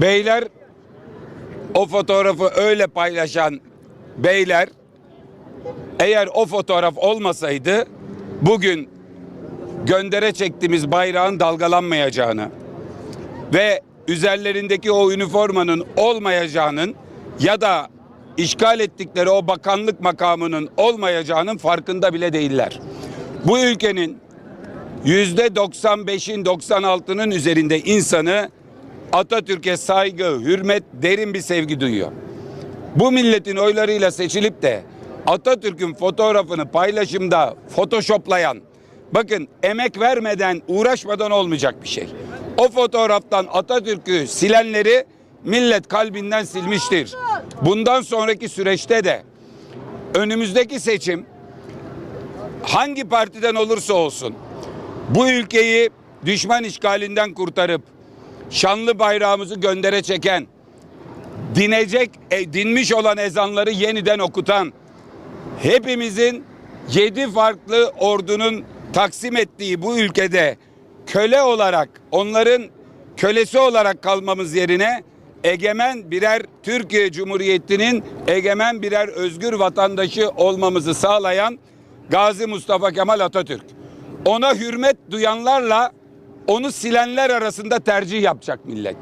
Beyler o fotoğrafı öyle paylaşan beyler eğer o fotoğraf olmasaydı bugün göndere çektiğimiz bayrağın dalgalanmayacağını ve üzerlerindeki o üniformanın olmayacağının ya da işgal ettikleri o bakanlık makamının olmayacağının farkında bile değiller. Bu ülkenin yüzde 95'in 96'nın üzerinde insanı Atatürk'e saygı, hürmet, derin bir sevgi duyuyor. Bu milletin oylarıyla seçilip de Atatürk'ün fotoğrafını paylaşımda photoshoplayan, bakın emek vermeden, uğraşmadan olmayacak bir şey. O fotoğraftan Atatürk'ü silenleri millet kalbinden silmiştir. Bundan sonraki süreçte de önümüzdeki seçim hangi partiden olursa olsun bu ülkeyi düşman işgalinden kurtarıp şanlı bayrağımızı göndere çeken, dinecek, e, dinmiş olan ezanları yeniden okutan, hepimizin yedi farklı ordunun taksim ettiği bu ülkede köle olarak, onların kölesi olarak kalmamız yerine egemen birer Türkiye Cumhuriyeti'nin egemen birer özgür vatandaşı olmamızı sağlayan Gazi Mustafa Kemal Atatürk. Ona hürmet duyanlarla onu silenler arasında tercih yapacak millet.